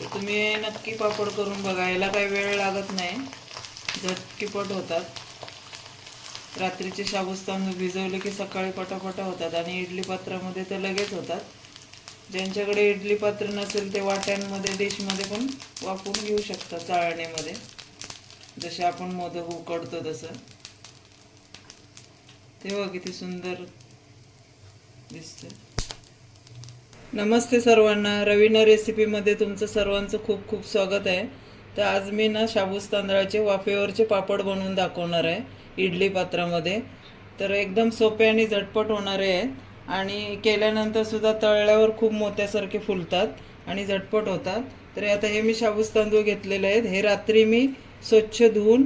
तर तुम्ही नक्की पापड करून बघा याला काही वेळ लागत नाही. झटकीपट होतात. रात्रीचे शाबूस तांदूळ भिजवले की सकाळी पटापटा होतात आणि इडली पात्रामध्ये तर लगेच होतात. ज्यांच्याकडे इडली पात्र नसेल ते वाट्यांमध्ये डिशमध्ये पण वापरून घेऊ शकतात चाळणीमध्ये. जसे आपण मोदक उकडतो तसं. तेव्हा किती सुंदर दिसतं नमस्ते सर्वांना. रवीना रेसिपीमध्ये तुमचं सर्वांचं खूप खूप स्वागत आहे. तर आज मी ना शाबूस तांदळाचे वाफेवरचे पापड बनवून दाखवणार आहे इडली पात्रामध्ये. तर एकदम सोपे आणि झटपट होणारे आहेत आणि केल्यानंतर सुद्धा तळल्यावर खूप मोत्यासारखे फुलतात आणि झटपट होतात. तर आता हे मी शाबूस तांदूळ घेतलेले आहेत. हे रात्री मी स्वच्छ धुवून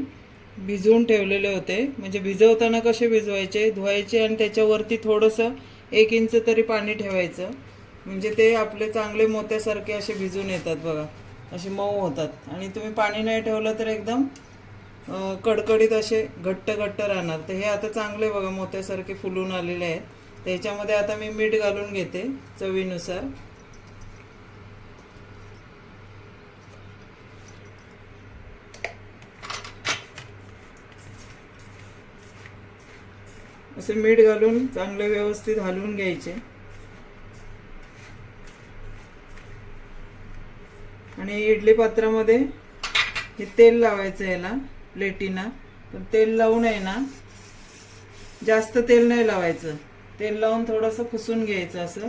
भिजवून ठेवलेले होते. म्हणजे भिजवताना कसे भिजवायचे? धुवायचे आणि त्याच्यावरती थोडंसं एक इंच तरी पाणी ठेवायचं. म्हणजे ते आपले चांगले मोत्यासारखे असे भिजून येतात बघा. असे मऊ होतात. आणि तुम्ही पाणी नाही ठेवलं तर एकदम कडकडीत असे घट्ट घट्ट राहणार. तर हे आता चांगले बघा मोत्यासारखे फुलून आलेले आहेत. त्याच्यामध्ये आता मी मीठ घालून घेते चवीनुसार. असे मीठ घालून चांगले व्यवस्थित हलवून घ्यायचे. आणि इडली पात्रामध्ये हे तेल लावायचं याला प्लेटीना. पण तेल लावून आहे ना. जास्त तेल नाही लावायचं. तेल लावून थोडंसं पुसून घ्यायचं असं.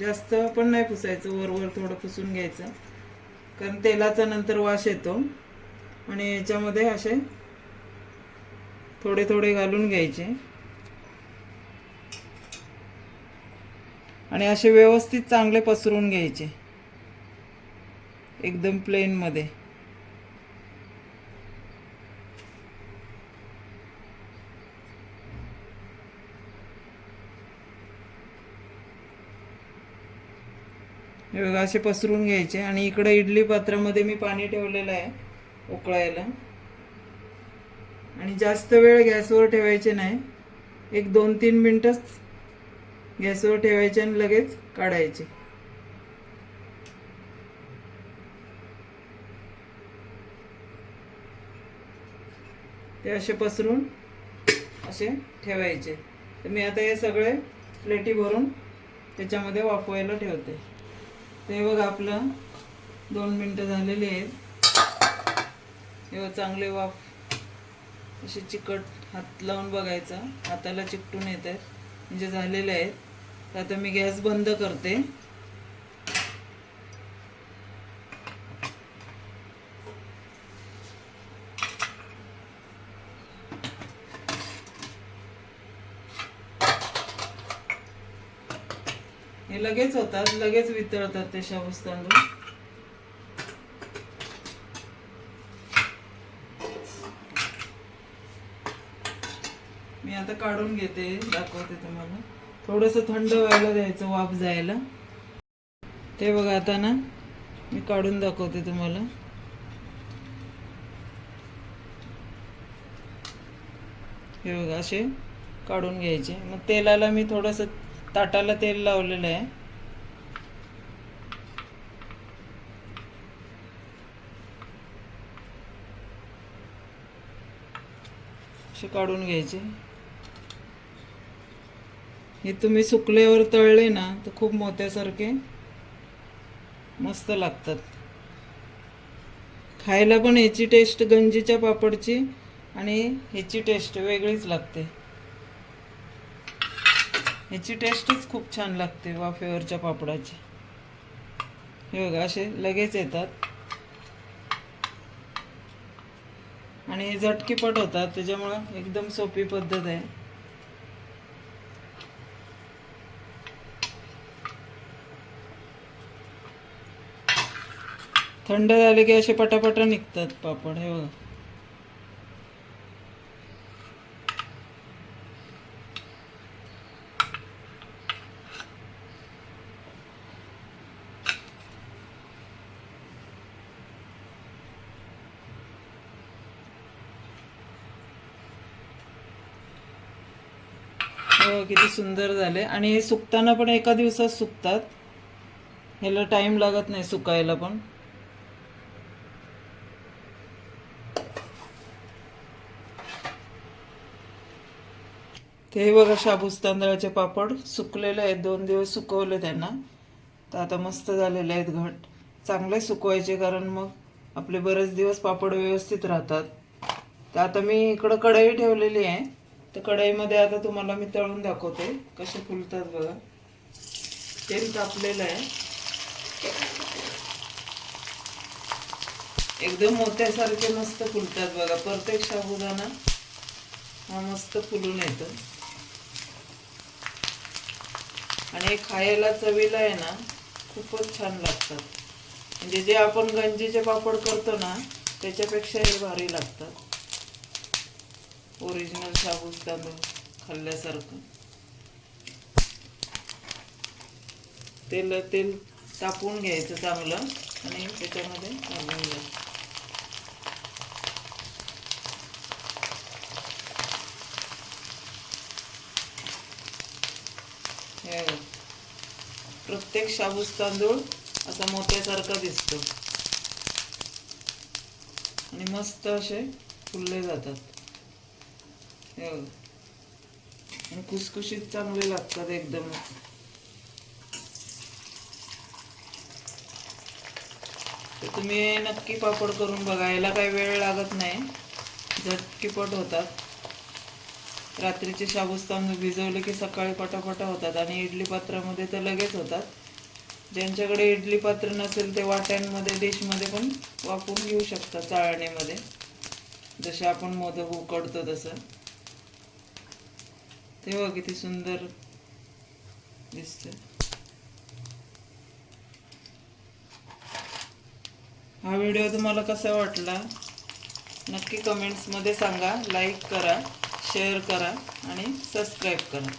जास्त पण नाही पुसायचं वर वर थोडं पुसून घ्यायचं. कारण तेलाचा नंतर वास येतो. आणि याच्यामध्ये असे थोडे थोडे घालून घ्यायचे. आणि असे व्यवस्थित चांगले पसरून घ्यायचे. एकदम प्लेनमध्ये असे पसरून घ्यायचे आणि इकडे इडली पात्रामध्ये मी पाणी ठेवलेलं आहे उकळायला. आणि जास्त वेळ गॅसवर ठेवायचे नाही. एक दोन तीन मिनटंच गॅसवर ठेवायचे आणि लगेच काढायचे. ते असे पसरून असे ठेवायचे. तर मी आता हे सगळे प्लेटी भरून त्याच्यामध्ये वाफवायला ठेवते. ते बघ आपलं दोन मिनटं झालेली आहेत. हे चांगले वाफ असे चिकट हात लावून बघायचा. हाताला चिकटून येत आहेत. म्हणजे झालेले आहेत. तर आता मी गॅस बंद करते. हे लगेच होतात लगेच वितळतात ते शाबूस तांदूळ. मी आता काढून घेते दाखवते तुम्हाला. थोडंसं थंड व्हायला द्यायचं वाफ जायला. ते बघा आता ना मी काढून दाखवते तुम्हाला. हे बघा असे काढून घ्यायचे. मग तेलाला मी थोडंसं ताटाला तेल लावलेलं आहे. असे काढून घ्यायचे. हे तुम्ही सुकल्यावर तळले ना तर खूप मोत्यासारखे मस्त लागतात. खायला पण ह्याची टेस्ट गंजीच्या पापडची आणि ह्याची टेस्ट वेगळीच लागते. ह्याची टेस्टच खूप छान लागते वाफेवरच्या पापडाची. हे बघा असे लगेच येतात. आणि हे झटकीपट होतात त्याच्यामुळं एकदम सोपी पद्धत आहे. थंड झाले की असे पटापटा निघतात पापड हे बघा. हो किती सुंदर झाले. आणि सुकताना पण एका दिवसात सुकतात. ह्याला टाइम लागत नाही सुकायला पण. ते बघा शाबूस तांदळाचे पापड सुकलेले आहेत. दोन दिवस सुकवले त्यांना. तर आता मस्त झालेले आहेत घट. चांगले सुकवायचे कारण मग आपले बरेच दिवस पापड व्यवस्थित राहतात. तर आता मी इकडं कढई ठेवलेली आहे. तर कढईमध्ये आता तुम्हाला मी तळून दाखवते कसे फुलतात बघा. तेल तापलेलं आहे. एकदम मोत्यासारखे मस्त फुलतात बघा. प्रत्येक साबुदाणा हा मस्त फुलून येतो. आणि हे खायला चवीला आहे ना खूपच छान लागतात. म्हणजे जे आपण गंजीचे पापड करतो ना त्याच्यापेक्षा हे भारी लागतात. ओरिजिनल शाबूस तांदूळ खाल्ल्यासारखं. तेल तेल तापवून घ्यायचं चांगलं आणि त्याच्यामध्ये घालून घ्यायचं प्रत्येक शाबूस तांदूळ असा मोत्यासारखा दिसतो. आणि मस्त असे फुलले जातात. हो. आणि खुसखुशीत चांगले लागतात एकदमच तुम्ही नक्की पापड करून बघा याला काही वेळ लागत नाही. झटकीपट होतात. रात्रीचे शाबूस तांदूळ भिजवले की सकाळी पटापटा होतात आणि इडली पात्रामध्ये तर लगेच होतात. ज्यांच्याकडे इडली पात्र नसेल ते वाट्यांमध्ये डिशमध्ये पण वापरून घेऊ शकतात चाळणीमध्ये. जसे आपण मोदक उकडतो तसं. तेव्हा किती सुंदर दिसतं हा व्हिडिओ तुम्हाला कसा वाटला नक्की कमेंट्समध्ये सांगा लाईक करा शेअर करा आणि सबस्क्राईब करा